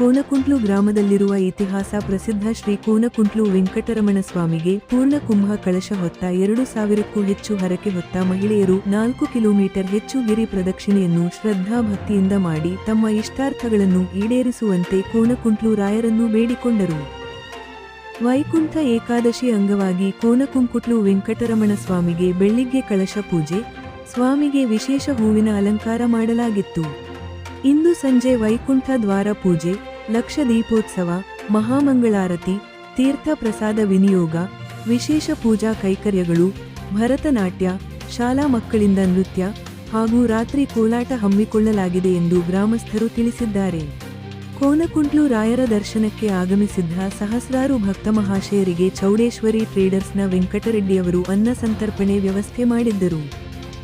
ಕೋನಕುಂಟ್ಲು ಗ್ರಾಮದಲ್ಲಿರುವ ಇತಿಹಾಸ ಪ್ರಸಿದ್ಧ ಶ್ರೀ ಕೋನಕುಂಟ್ಲು ವೆಂಕಟರಮಣ ಸ್ವಾಮಿಗೆ ಪೂರ್ಣ ಕುಂಭ ಕಳಶ ಹೊತ್ತ ಎರಡು ಸಾವಿರಕ್ಕೂ ಹೆಚ್ಚು ಹರಕೆ ಹೊತ್ತ ಮಹಿಳೆಯರು ನಾಲ್ಕು ಕಿಲೋಮೀಟರ್ ಹೆಚ್ಚು ಗಿರಿ ಪ್ರದಕ್ಷಿಣೆಯನ್ನು ಶ್ರದ್ಧಾ ಭಕ್ತಿಯಿಂದ ಮಾಡಿ ತಮ್ಮ ಇಷ್ಟಾರ್ಥಗಳನ್ನು ಈಡೇರಿಸುವಂತೆ ಕೋನಕುಂಟ್ಲು ರಾಯರನ್ನು ಬೇಡಿಕೊಂಡರು. ವೈಕುಂಠ ಏಕಾದಶಿ ಅಂಗವಾಗಿ ಕೋನಕುಂಕುಟ್ಲು ವೆಂಕಟರಮಣ ಸ್ವಾಮಿಗೆ ಬೆಳ್ಳಿಗ್ಗೆ ಕಳಶ ಪೂಜೆ, ಸ್ವಾಮಿಗೆ ವಿಶೇಷ ಹೂವಿನ ಅಲಂಕಾರ ಮಾಡಲಾಗಿತ್ತು. ಇಂದು ಸಂಜೆ ವೈಕುಂಠ ದ್ವಾರ ಪೂಜೆ ಲಕ್ಷ ದೀಪೋತ್ಸವ ಮಹಾಮಂಗಳಾರತಿ ತೀರ್ಥ ಪ್ರಸಾದ ವಿನಿಯೋಗ, ವಿಶೇಷ ಪೂಜಾ ಕೈಕರ್ಯಗಳು, ಭರತನಾಟ್ಯ, ಶಾಲಾ ಮಕ್ಕಳಿಂದ ನೃತ್ಯ ಹಾಗೂ ರಾತ್ರಿ ಕೋಲಾಟ ಹಮ್ಮಿಕೊಳ್ಳಲಾಗಿದೆ ಎಂದು ಗ್ರಾಮಸ್ಥರು ತಿಳಿಸಿದ್ದಾರೆ. ಕೋನಕುಂಟ್ಲು ರಾಯರ ದರ್ಶನಕ್ಕೆ ಆಗಮಿಸಿದ್ದ ಸಹಸ್ರಾರು ಭಕ್ತ ಮಹಾಶಯರಿಗೆ ಚೌಡೇಶ್ವರಿ ಟ್ರೇಡರ್ಸ್ನ ವೆಂಕಟರೆಡ್ಡಿಯವರು ಅನ್ನ ಸಂತರ್ಪಣೆ ವ್ಯವಸ್ಥೆ ಮಾಡಿದ್ದರು.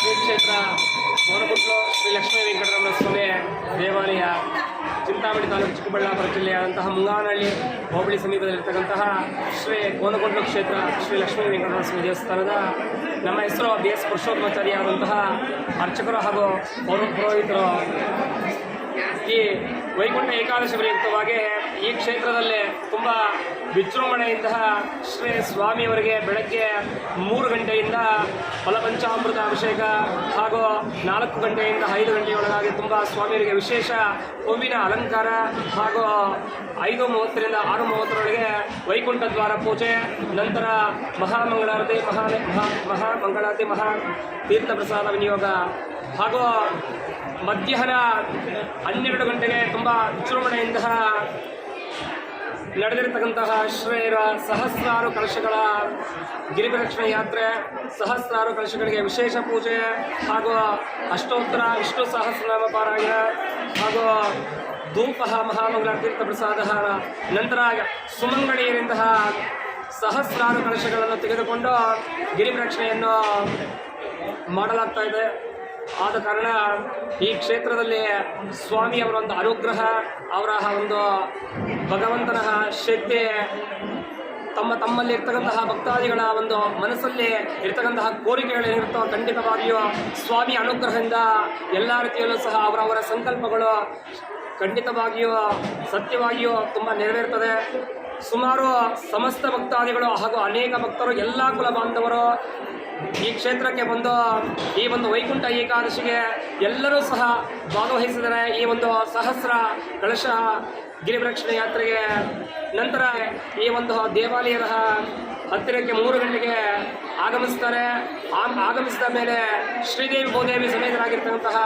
ಶ್ರೀ ಕ್ಷೇತ್ರ ಕೋನಗುಡ್ಲು, ಶ್ರೀ ಲಕ್ಷ್ಮೀ ವೆಂಕಟರಮಣ ಸ್ವಾಮಿ ದೇವಾಲಯ, ಚಿಂತಾಮಣಿ ತಾಲೂಕು ಚಿಕ್ಕಬಳ್ಳಾಪುರ ಜಿಲ್ಲೆಯಾದಂತಹ ಮುಂಗಾನಹಳ್ಳಿ, ಹೋಬಳಿ ಸಮೀಪದಲ್ಲಿರ್ತಕ್ಕಂತಹ ಶ್ರೀ ಕೋನಗುಡ್ಲು ಕ್ಷೇತ್ರ, ಶ್ರೀ ಲಕ್ಷ್ಮೀ ವೆಂಕಟರಮಣ ಸ್ವಾಮಿ ದೇವಸ್ಥಾನದ ನಮ್ಮ ಹೆಸರು ಬಿ ಎಸ್ ಪುರುಷೋತ್ತಮಾಚಾರ್ಯ ಆದಂತಹ ಅರ್ಚಕರು ಹಾಗೂ ಪೌರ ಪುರೋಹಿತರು ಈ ವೈಕುಂಠ ಏಕಾದಶಿ ಪ್ರಯುಕ್ತವಾಗಿ ಈ ಕ್ಷೇತ್ರದಲ್ಲಿ ತುಂಬ ವಿಜೃಂಭಣೆಯಿಂದ ಶ್ರೀ ಸ್ವಾಮಿಯವರಿಗೆ ಬೆಳಗ್ಗೆ ಮೂರು ಗಂಟೆಯಿಂದ ಫಲಪಂಚಾಮೃತ ಅಭಿಷೇಕ ಹಾಗೂ ನಾಲ್ಕು ಗಂಟೆಯಿಂದ ಐದು ಗಂಟೆಯೊಳಗಾಗಿ ತುಂಬ ಸ್ವಾಮಿಯವರಿಗೆ ವಿಶೇಷ ಹೂವಿನ ಅಲಂಕಾರ ಹಾಗೂ ಐದು ಮೂವತ್ತರಿಂದ ಆರು ಮೂವತ್ತರೊಳಗೆ ವೈಕುಂಠ ದ್ವಾರ ಪೂಜೆ, ನಂತರ ಮಹಾಮಂಗಳಾರತಿ ಮಹಾ ಮಹಾ ಮಹಾಮಂಗಳಾರತಿ ಮಹಾ ತೀರ್ಥ ಪ್ರಸಾದ ವಿನಿಯೋಗ ಹಾಗೂ ಮಧ್ಯಾಹ್ನ ಹನ್ನೆರಡು ಗಂಟೆಗೆ ತುಂಬ ವಿಜೃಂಭಣೆಯಿಂದ ನಡೆದಿರತಕ್ಕಂತಹ ಶ್ರೇಯರ ಸಹಸ್ರಾರು ಕಲಶಗಳ ಗಿರಿಪ್ರದಕ್ಷಿಣೆ ಯಾತ್ರೆ, ಸಹಸ್ರಾರು ಕಲಶಗಳಿಗೆ ವಿಶೇಷ ಪೂಜೆ ಹಾಗೂ ಅಷ್ಟೋತ್ತರ ವಿಷ್ಣು ಸಹಸ್ರನಾಮ ಪಾರಾಯಣ ಹಾಗೂ ಧೂಪ ಮಹಾಮಂಗಳ ತೀರ್ಥ ಪ್ರಸಾದ ನಂತರ ಸುಮಂಗಳಿಯರಿಂತಹ ಸಹಸ್ರಾರು ಕಲಶಗಳನ್ನು ತೆಗೆದುಕೊಂಡು ಗಿರಿಪ್ರದಕ್ಷಿಣೆಯನ್ನು ಮಾಡಲಾಗ್ತಾ ಇದೆ. ಆದ ಕಾರಣ ಈ ಕ್ಷೇತ್ರದಲ್ಲಿ ಸ್ವಾಮಿಯವರ ಒಂದು ಅನುಗ್ರಹ, ಅವರ ಒಂದು ಭಗವಂತನ ಶಕ್ತಿ, ತಮ್ಮ ತಮ್ಮಲ್ಲಿ ಇರ್ತಕ್ಕಂತಹ ಭಕ್ತಾದಿಗಳ ಒಂದು ಮನಸ್ಸಲ್ಲಿ ಇರ್ತಕ್ಕಂತಹ ಕೋರಿಕೆಗಳೇನಿರುತ್ತೋ ಖಂಡಿತವಾಗಿಯೂ ಸ್ವಾಮಿ ಅನುಗ್ರಹದಿಂದ ಎಲ್ಲ ರೀತಿಯಲ್ಲೂ ಸಹ ಅವರವರ ಸಂಕಲ್ಪಗಳು ಖಂಡಿತವಾಗಿಯೂ ಸತ್ಯವಾಗಿಯೂ ತುಂಬ ನೆರವೇರ್ತದೆ. ಸುಮಾರು ಸಮಸ್ತ ಭಕ್ತಾದಿಗಳು ಹಾಗೂ ಅನೇಕ ಭಕ್ತರು, ಎಲ್ಲ ಕುಲ ಬಾಂಧವರು ಈ ಕ್ಷೇತ್ರಕ್ಕೆ ಬಂದು ಈ ಒಂದು ವೈಕುಂಠ ಏಕಾದಶಿಗೆ ಎಲ್ಲರೂ ಸಹ ಭಾಗವಹಿಸಿದರೆ ಈ ಒಂದು ಸಹಸ್ರ ಕಳಶ ಗಿರಿಪ್ರಕ್ಷಣೆ ಯಾತ್ರೆಗೆ ನಂತರ ಈ ಒಂದು ದೇವಾಲಯದ ಹತ್ತಿರಕ್ಕೆ ಮೂರು ಗಂಟೆಗೆ ಆಗಮಿಸ್ತಾರೆ. ಆಗಮಿಸಿದ ಮೇಲೆ ಶ್ರೀದೇವಿ ಭೂದೇವಿ ಸಮೇತರಾಗಿರ್ತಕ್ಕಂತಹ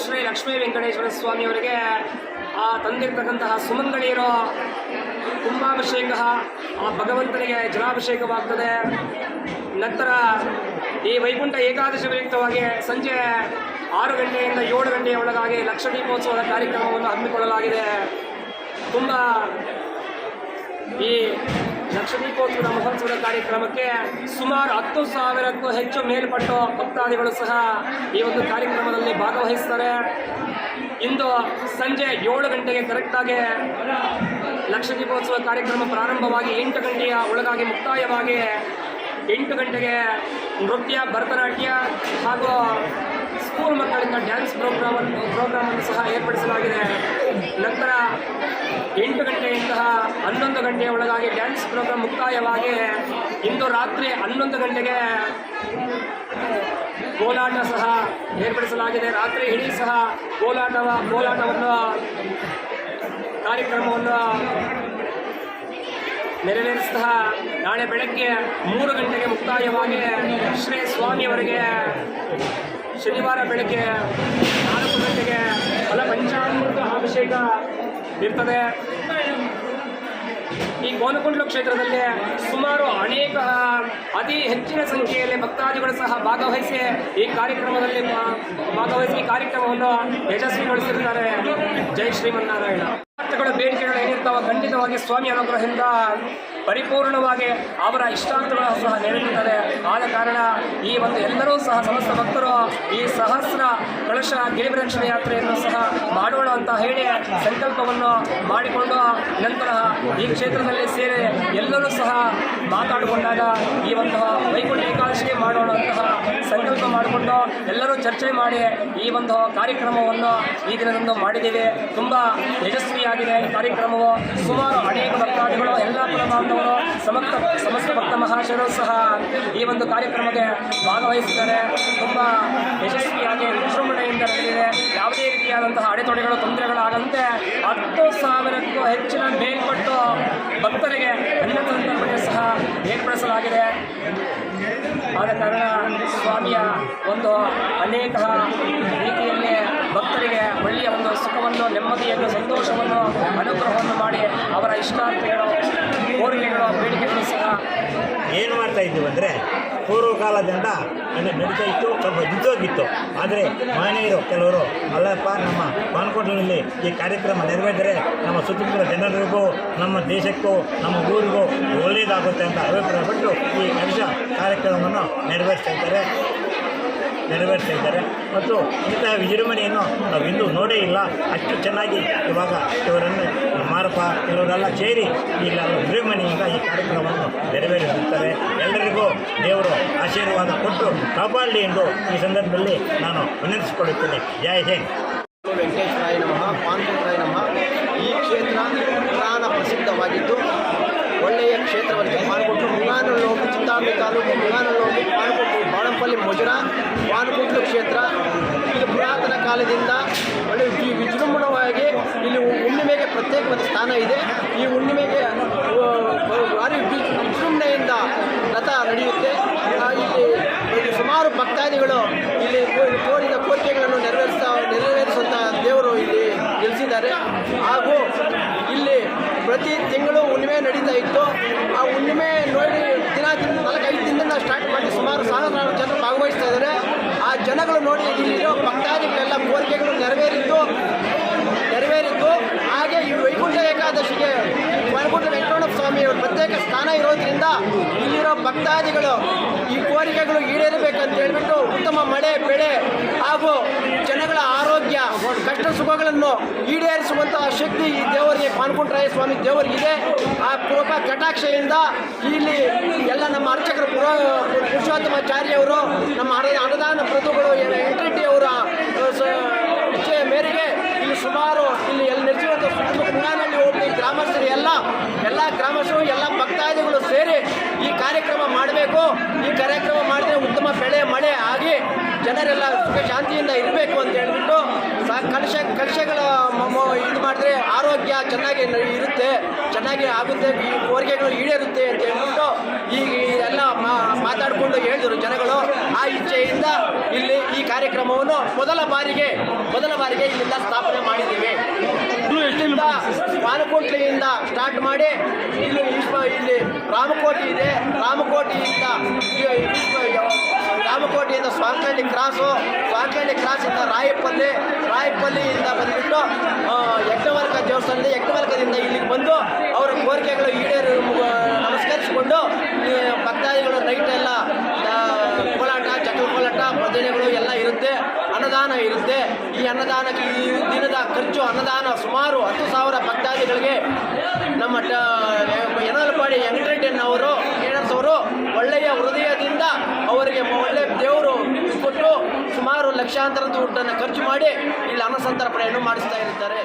ಶ್ರೀ ಲಕ್ಷ್ಮೀ ವೆಂಕಟೇಶ್ವರ ಸ್ವಾಮಿಯವರಿಗೆ ಆ ತಂದಿರ್ತಕ್ಕಂತಹ ಸುಮಂಗಳಿಯರು ಕುಂಭಾಭಿಷೇಕ ಆ ಭಗವಂತನಿಗೆ ಜಲಾಭಿಷೇಕವಾಗ್ತದೆ. ನಂತರ ಈ ವೈಕುಂಠ ಏಕಾದಶಿ ಪ್ರಯುಕ್ತವಾಗಿ ಸಂಜೆ ಆರು ಗಂಟೆಯಿಂದ ಏಳು ಗಂಟೆಯ ಒಳಗಾಗಿ ಲಕ್ಷ ದೀಪೋತ್ಸವದ ಕಾರ್ಯಕ್ರಮವನ್ನು ಹಮ್ಮಿಕೊಳ್ಳಲಾಗಿದೆ. ತುಂಬ ಈ ಲಕ್ಷ ದೀಪೋತ್ಸವದ ಮಹೋತ್ಸವದ ಕಾರ್ಯಕ್ರಮಕ್ಕೆ ಸುಮಾರು ಹತ್ತು ಸಾವಿರಕ್ಕೂ ಹೆಚ್ಚು ಮೇಲ್ಪಟ್ಟು ಭಕ್ತಾದಿಗಳು ಸಹ ಈ ಒಂದು ಕಾರ್ಯಕ್ರಮದಲ್ಲಿ ಭಾಗವಹಿಸ್ತಾರೆ. ಇಂದು ಸಂಜೆ ಏಳು ಗಂಟೆಗೆ ಕರೆಕ್ಟಾಗಿ ಲಕ್ಷ ದೀಪೋತ್ಸವ ಕಾರ್ಯಕ್ರಮ ಪ್ರಾರಂಭವಾಗಿ ಎಂಟು ಗಂಟೆಯ ಒಳಗಾಗಿ ಮುಕ್ತಾಯವಾಗಿ ಎಂಟು ಗಂಟೆಗೆ ನೃತ್ಯ, ಭರತನಾಟ್ಯ ಹಾಗೂ ಸ್ಕೂಲ್ ಮಕ್ಕಳಿಂದ ಡ್ಯಾನ್ಸ್ ಪ್ರೋಗ್ರಾಮ್ ಪ್ರೋಗ್ರಾಮನ್ನು ಸಹ ಏರ್ಪಡಿಸಲಾಗಿದೆ. ನಂತರ ಎಂಟು ಗಂಟೆಯಿಂದ ಹನ್ನೊಂದು ಗಂಟೆಯ ಒಳಗಾಗಿ ಡ್ಯಾನ್ಸ್ ಪ್ರೋಗ್ರಾಮ್ ಮುಕ್ತಾಯವಾಗಿ ಇಂದು ರಾತ್ರಿ ಹನ್ನೊಂದು ಗಂಟೆಗೆ ಕೋಲಾಟ ಸಹ ಏರ್ಪಡಿಸಲಾಗಿದೆ. ರಾತ್ರಿ ಇಡೀ ಸಹ ಕೋಲಾಟವ, ಕೋಲಾಟವನ್ನು, ಕಾರ್ಯಕ್ರಮವನ್ನು ನೆರವೇರಿಸಿದ ನಾಳೆ ಬೆಳಗ್ಗೆ ಮೂರು ಗಂಟೆಗೆ ಮುಕ್ತಾಯವಾಗಿ ಶ್ರೀ ಸ್ವಾಮಿಯವರಿಗೆ ಶನಿವಾರ ಬೆಳಗ್ಗೆ ನಾಲ್ಕು ಗಂಟೆಗೆ ಫಲ ಪಂಚಾಮೃತ ಅಭಿಷೇಕ ಇರ್ತದೆ. ಈ ಕೋನಕೊಂಡ್ಲು ಕ್ಷೇತ್ರದಲ್ಲಿ ಸುಮಾರು ಅನೇಕ ಅತಿ ಹೆಚ್ಚಿನ ಸಂಖ್ಯೆಯಲ್ಲಿ ಭಕ್ತಾದಿಗಳು ಸಹ ಭಾಗವಹಿಸಿ ಈ ಕಾರ್ಯಕ್ರಮದಲ್ಲಿ ಭಾಗವಹಿಸಿ ಈ ಕಾರ್ಯಕ್ರಮವನ್ನು ಯಶಸ್ವಿಗೊಳಿಸಿರುತ್ತಾರೆ. ಜೈ ಶ್ರೀಮನ್ನಾರಾಯಣ. ಭಕ್ತಗಳ ಬೇಡಿಕೆಗಳು ಏನಿರ್ತಾವ ಖಂಡಿತವಾಗಿ ಸ್ವಾಮಿ ಅನುಗ್ರಹದಿಂದ ಪರಿಪೂರ್ಣವಾಗಿ ಅವರ ಇಷ್ಟಾಂತಗಳು ಸಹ ನೆರವೇರುತ್ತದೆ. ಆದ ಕಾರಣ ಈ ಒಂದು ಎಲ್ಲರೂ ಸಹ ಸಮಸ್ತ ಭಕ್ತರು ಈ ಸಹಸ್ರ ಕಳಶ ಗಿರಿಪ್ರದಕ್ಷಿಣೆ ಯಾತ್ರೆಯನ್ನು ಸಹ ಮಾಡೋಣ ಅಂತ ಹೇಳಿ ಸಂಕಲ್ಪವನ್ನು ಮಾಡಿಕೊಂಡು ನಂತರ ಈ ಕ್ಷೇತ್ರದಲ್ಲಿ ಸೇರಿ ಎಲ್ಲರೂ ಸಹ ಮಾತಾಡಿಕೊಂಡಾಗ ಈ ಒಂದು ವೈಕುಂಠ ಏಕಾದಶಿ ಮಾಡೋಣ ಅಂತಹ ಸಂಕಲ್ಪ ಮಾಡಿಕೊಂಡು ಎಲ್ಲರೂ ಚರ್ಚೆ ಮಾಡಿ ಈ ಒಂದು ಕಾರ್ಯಕ್ರಮವನ್ನು ಈ ದಿನದಂದು ಮಾಡಿದ್ದೇವೆ. ತುಂಬ ಯಶಸ್ವಿಯಾಗಿದೆ ಈ ಕಾರ್ಯಕ್ರಮವು. ಸುಮಾರು ಅನೇಕ ಭಕ್ತಾದಿಗಳು ಎಲ್ಲ ಕುಲ ಬಾಂಧವರು ಸಮಸ್ತ ಸಮಸ್ತ ಭಕ್ತ ಮಹಾಶಯರು ಸಹ ಈ ಒಂದು ಕಾರ್ಯಕ್ರಮಕ್ಕೆ ಭಾಗವಹಿಸಿದ್ದಾರೆ. ತುಂಬ ಯಶಸ್ವಿಯಾಗಿ ವಿಜೃಂಭಣೆಯಿಂದ ನಡೆದಿದೆ. ಯಾವುದೇ ರೀತಿಯಾದಂತಹ ಅಡೆತೊಡೆಗಳು, ತೊಂದರೆಗಳಾಗದಂತೆ ಹತ್ತು ಸಾವಿರಕ್ಕೂ ಹೆಚ್ಚಿನ ಮೇಲ್ಪಟ್ಟು ಭಕ್ತರಿಗೆ ಅನ್ನ ಸಂದರ್ಭಕ್ಕೆ ಸಹ ಏರ್ಪಡಿಸಲಾಗಿದೆ. ಆದ ಕಾರಣ ಸ್ವಾಮಿಯ ಒಂದು ಅನೇಕ ರೀತಿಯಲ್ಲಿ ಭಕ್ತರಿಗೆ ಒಳ್ಳೆಯ ಒಂದು ಸುಖವನ್ನು, ನೆಮ್ಮದಿಯನ್ನು, ಸಂತೋಷವನ್ನು, ಅನುಗ್ರಹವನ್ನು ಮಾಡಿ ಅವರ ಇಷ್ಟಾರ್ಥಗಳು ಕೋರಿಕೆಗಳು ಬೇಡಿಕೆಗಳು ಏನು ಮಾಡ್ತಾ ಇದ್ದೀವಿ ಅಂದರೆ ಪೂರ್ವಕಾಲದಿಂದ ಅಂದರೆ ನಡೀತಾ ಇತ್ತು ಸ್ವಲ್ಪ ನಿಂತೋಗಿತ್ತು ಆದರೆ ಮಹನೀಯರು ಕೆಲವರು, ಅಲ್ಲಪ್ಪ, ನಮ್ಮ ಪಾನ್ಕೋಟಿನಲ್ಲಿ ಈ ಕಾರ್ಯಕ್ರಮ ನೆರವೇರಿದರೆ ನಮ್ಮ ಸುತ್ತಮುತ್ತಲ ಜನರಿಗೂ, ನಮ್ಮ ದೇಶಕ್ಕೂ, ನಮ್ಮ ಊರಿಗೂ ಒಳ್ಳೆಯದಾಗುತ್ತೆ ಅಂತ ಅಭಿಪ್ರಾಯಪಟ್ಟು ಈ ಕಲಶ ಕಾರ್ಯಕ್ರಮವನ್ನು ನೆರವೇರಿಸ್ತಾ ಇದ್ದಾರೆ. ನೆರವೇರಿಸ್ತಾ ಇದ್ದಾರೆ ಮತ್ತು ಇಂತಹ ವಿಜೃಂಭಣೆಯನ್ನು ನಾವು ಇಂದು ನೋಡೇ ಇಲ್ಲ. ಅಷ್ಟು ಚೆನ್ನಾಗಿ ಇವಾಗ ಇವರನ್ನು ಮಾರಪ್ಪ ಇವರೆಲ್ಲ ಸೇರಿ ಈಗ ವಿಜೃಂಭಣೆಯಿಂದ ಈ ಕಾರ್ಯಕ್ರಮವನ್ನು ನೆರವೇರಿಸುತ್ತಾರೆ. ಎಲ್ಲರಿಗೂ ದೇವರು ಆಶೀರ್ವಾದ ಕೊಟ್ಟು ಕಾಪಾಡಲಿ ಎಂದು ಈ ಸಂದರ್ಭದಲ್ಲಿ ನಾನು ವಿನಂತಿಸಿಕೊಳ್ಳುತ್ತೇನೆ. ಜಯ ಹಿಂದ್. ವೆಂಕಟೇಶ್ವರಾಯ ನಮಃ ಪಾಂಡುರಾಯ ನಮಃ ಈ ಕ್ಷೇತ್ರ ಪುರಾಣ ಪ್ರಸಿದ್ಧವಾಗಿದ್ದು ಒಳ್ಳೆಯ ಕ್ಷೇತ್ರವಾಗಿದೆ ಪಾನ್ಕೊಟ್ಟು ಮುಂಗಾನಹಳ್ಳಿ ಹೋಗಿ ಚಿಂತಾಮಣಿ ತಾಲೂಕು ಮುಂಗಾನಹಳ್ಳಿ ಹೋಗಿ ಪಾನ್ಕೊಟ್ಟು ಬಾಳಂಪಲ್ಲಿ ಮುಜರ ಪಾನ್ಕೊಟ್ಲು ಕ್ಷೇತ್ರ ಇದು ಪುರಾತನ ಕಾಲದಿಂದ ಒಳ್ಳೆ ವಿಜೃ ವಿಜೃಂಭಣವಾಗಿ ಇಲ್ಲಿ ಹುಣ್ಣಿಮೆಗೆ ಪ್ರತ್ಯೇಕವಾದ ಸ್ಥಾನ ಇದೆ. ಈ ಹುಣ್ಣಿಮೆಗೆ ಭಾರಿ ವಿಜೃ- ವಿಜೃಂಭಣೆಯಿಂದ ರಥ ನಡೆಯುತ್ತೆ. ಇಲ್ಲಿ ಸುಮಾರು ಭಕ್ತಾದಿಗಳು ಇಲ್ಲಿ ಕೋರಿದ ಕೋರಿಕೆಗಳನ್ನು ನೆರವೇರಿಸ್ತಾ ನೆರವೇರಿಸುವಂಥ ದೇವರು ಇಲ್ಲಿ ನಿಲ್ಲಿಸಿದ್ದಾರೆ ಹಾಗೂ ಇಲ್ಲಿ ಪ್ರತಿ ತಿಂಗಳು ಹುಣ್ಣಿಮೆ ನಡೀತಾ ಇತ್ತು. ಆ ಹುಣ್ಣಿಮೆ ನೋಡಿ ದಿನ ದಿನ ನಾಲ್ಕೈದು ದಿನದಿಂದ ಸ್ಟಾರ್ಟ್ ಮಾಡಿ ಸುಮಾರು ಸಾವಿರಾರು ಜನರು ಭಾಗವಹಿಸ್ತಾ ಇದ್ದಾರೆ. ಆ ಜನಗಳು ನೋಡಿ ಇಲ್ಲಿರೋ ಭಕ್ತಾದಿಗಳೆಲ್ಲ ಕೋರಿಕೆಗಳು ನೆರವೇರಿದ್ದು ನೆರವೇರಿದ್ದು ಹಾಗೆ ಈ ವೈಕುಂಠ ಏಕಾದಶಿಗೆ ವೈಕುಂಠ ವೆಂಕಟರಮಣ ಸ್ವಾಮಿಯವರು ಪ್ರತ್ಯೇಕ ಸ್ಥಾನ ಇರೋದ್ರಿಂದ ಇಲ್ಲಿರೋ ಭಕ್ತಾದಿಗಳು ಈ ಕೋರಿಕೆಗಳು ಈಡೇರಬೇಕಂತ ಹೇಳ್ಬಿಟ್ಟು ಉತ್ತಮ ಮಳೆ, ಬೆಳೆ ಹಾಗೂ ಜನಗಳ ಆರೋಗ್ಯ, ಕಷ್ಟ ಸುಖಗಳನ್ನು ಈಡೇರಿಸುವಂತಹ ಶಕ್ತಿ ಈ ದೇವರಿಗೆ ಪಾನ್ಕೊಂಡ್ರಾಯ ಸ್ವಾಮಿ ದೇವರಿಗಿದೆ. ಆ ಕೃಪಾ ಕಟಾಕ್ಷೆಯಿಂದ ಇಲ್ಲಿ ಎಲ್ಲ ನಮ್ಮ ಅರ್ಚಕರು, ಪುರೋ ಪುರುಷೋತ್ತಮಾಚಾರ್ಯವರು ನಮ್ಮ ಅನುದಾನ ಪ್ರಭುಗಳು ಎಂಟ್ರಿ ಅವರ ಇಚ್ಛೆಯ ಮೇರೆಗೆ ಇಲ್ಲಿ ಸುಮಾರು ಇಲ್ಲಿ ಎಲ್ಲಿ ನೆಲೆಸಿರುವಂಥ ಸುತ್ತಮುತ್ತ ಕುಂಗಾನಹಳ್ಳಿ ಹೋಬಳಿ ಗ್ರಾಮಸ್ಥರು ಎಲ್ಲ ಎಲ್ಲ ಗ್ರಾಮಸ್ಥರು, ಎಲ್ಲ ಭಕ್ತಾದಿಗಳು ಸೇರಿ ಈ ಕಾರ್ಯಕ್ರಮ ಮಾಡಬೇಕು. ಈ ಕಾರ್ಯಕ್ರಮ ಮಾಡಿದ್ರೆ ಉತ್ತಮ ಬೆಳೆ, ಮಳೆ ಆಗಿ ಜನರೆಲ್ಲ ಸುಖ ಶಾಂತಿಯಿಂದ ಇರಬೇಕು ಅಂತ ಹೇಳ್ಬಿಟ್ಟು ಕಲಶ, ಕಲಶಗಳ ಇದು ಮಾಡಿದ್ರೆ ಆರೋಗ್ಯ ಚೆನ್ನಾಗಿ ಇರುತ್ತೆ, ಚೆನ್ನಾಗಿ ಆಗುತ್ತೆ, ಈ ಕೋರಿಕೆಗಳು ಈಡೇರುತ್ತೆ ಅಂತ ಹೇಳ್ಬಿಟ್ಟು ಈಗ ಎಲ್ಲ ಮಾತಾಡಿಕೊಂಡು ಹೇಳಿದರು ಜನಗಳು. ಆ ಇಚ್ಛೆಯಿಂದ ಇಲ್ಲಿ ಈ ಕಾರ್ಯಕ್ರಮವನ್ನು ಮೊದಲ ಬಾರಿಗೆ ಮೊದಲ ಬಾರಿಗೆ ಇಲ್ಲಿಂದ ಸ್ಥಾಪನೆ ಮಾಡಿದ್ದೀವಿ. ಇಲ್ಲಿಂದ ಬಾಲಕೋಟೆಯಿಂದ ಸ್ಟಾರ್ಟ್ ಮಾಡಿ ಇಲ್ಲಿ ಇಲ್ಲಿ ರಾಮಕೋಟೆ ಇದೆ. ರಾಮಕೋಟೆಯಿಂದ ರಾಮಕೋಟಿಯಿಂದ ಸ್ವಾಂಕಳ್ಳಿ ಕ್ರಾಸು ಸ್ವಾಂಕಳ್ಳಿ ಕ್ರಾಸಿಂದ ರಾಯಪಲ್ಲಿ ರಾಯಪಲ್ಲಿಯಿಂದ ಬಂದುಬಿಟ್ಟು ಯಜ್ಞವರ್ಗ ದೇವಸ್ಥಾನದ ಯಜ್ಞವರ್ಗದಿಂದ ಇಲ್ಲಿಗೆ ಬಂದು ಅವರ ಕೋರಿಕೆಗಳು ಈಡೇರು ನಮಸ್ಕರಿಸಿಕೊಂಡು ಭಕ್ತಾದಿಗಳು ನೈಟ್ ಎಲ್ಲ ಕೋಲಾಟ ಚಕ್ರ ಕೋಲಾಟ ಭಜನೆಗಳು ಅನ್ನದಾನ ಇರುತ್ತೆ. ಈ ಅನ್ನದಾನಕ್ಕೆ ಈ ದಿನದ ಖರ್ಚು, ಅನ್ನದಾನ ಸುಮಾರು ಹತ್ತು ಸಾವಿರ ಭಕ್ತಾದಿಗಳಿಗೆ ನಮ್ಮ ಯನಲಪಾಡಿ ವೆಂಕಟರೆಡ್ಡಿಯನ್ನವರು ಅವರು ಅವರು ಒಳ್ಳೆಯ ಹೃದಯದಿಂದ ಅವರಿಗೆ ಒಳ್ಳೆಯ ದೇವರು ಕೊಟ್ಟು ಸುಮಾರು ಲಕ್ಷಾಂತರ ದುಡ್ಡನ್ನು ಖರ್ಚು ಮಾಡಿ ಇಲ್ಲಿ ಅನ್ನಸಂತರ್ಪಣೆಯನ್ನು ಮಾಡಿಸ್ತಾ ಇರ್ತಾರೆ